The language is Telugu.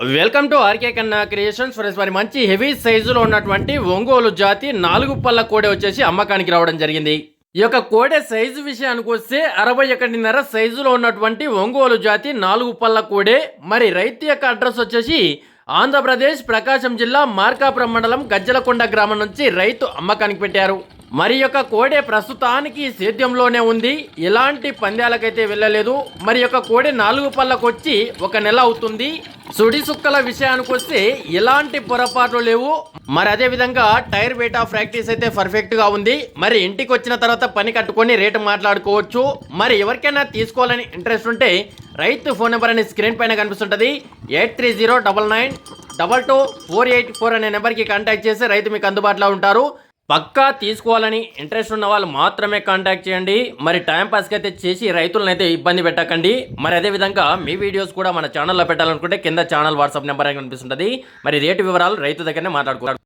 Welcome to RK Kanna creations. Friends మరి మంచి హెవీ సైజులో ఉన్నటువంటి ఒంగోలు జాతి నాలుగు పళ్ళ కోడే వచ్చేసి అమ్మకానికి రావడం జరిగింది. ఈ యొక్క కోడె సైజు విషయానికి వస్తే అరవై ఒకటిన్నర సైజులో ఉన్నటువంటి ఒంగోలు జాతి నాలుగు పళ్ళ కోడే. మరి రైతు యొక్క అడ్రస్ వచ్చేసి ఆంధ్రప్రదేశ్ ప్రకాశం జిల్లా మార్కాపురం మండలం గజ్జలకొండ గ్రామం నుంచి రైతు అమ్మకానికి పెట్టారు. మరి యొక్క కోడే ప్రస్తుతానికి సేద్యంలోనే ఉంది. ఎలాంటి పందాలకైతే వెళ్ళలేదు. మరి యొక్క కోడె నాలుగు పళ్ళకొచ్చి ఒక నెల అవుతుంది. సుడి సుక్కల విషయానికి వస్తే ఎలాంటి పొరపాట్లు లేవు. మరి అదే విధంగా టైర్ వెయిట్ ఆఫ్ ప్రాక్టీస్ అయితే పర్ఫెక్ట్గా ఉంది. మరి ఇంటికి వచ్చిన తర్వాత పని కట్టుకొని రేటు మాట్లాడుకోవచ్చు. మరి ఎవరికైనా తీసుకోవాలని ఇంట్రెస్ట్ ఉంటే రైతు ఫోన్ నెంబర్ అనే స్క్రీన్ పైన కనిపిస్తుంటది. Eight three zero double nine double two four eight four అనే నెంబర్కి కాంటాక్ట్ చేసి రైతు మీకు అందుబాటులో ఉంటారు. పక్కా తీసుకోవాలని ఇంట్రెస్ట్ ఉన్న వాళ్ళు మాత్రమే కాంటాక్ట్ చేయండి. మరి టైం పాస్కి అయితే చేసి రైతులను అయితే ఇబ్బంది పెట్టకండి. మరి అదే విధంగా మీ వీడియోస్ కూడా మన ఛానల్లో పెట్టాలనుకుంటే కింద ఛానల్ వాట్సాప్ నెంబర్ అని కనిపిస్తుంటుంది. మరి రేటు వివరాలు రైతు దగ్గరనే మాట్లాడుకుంటారు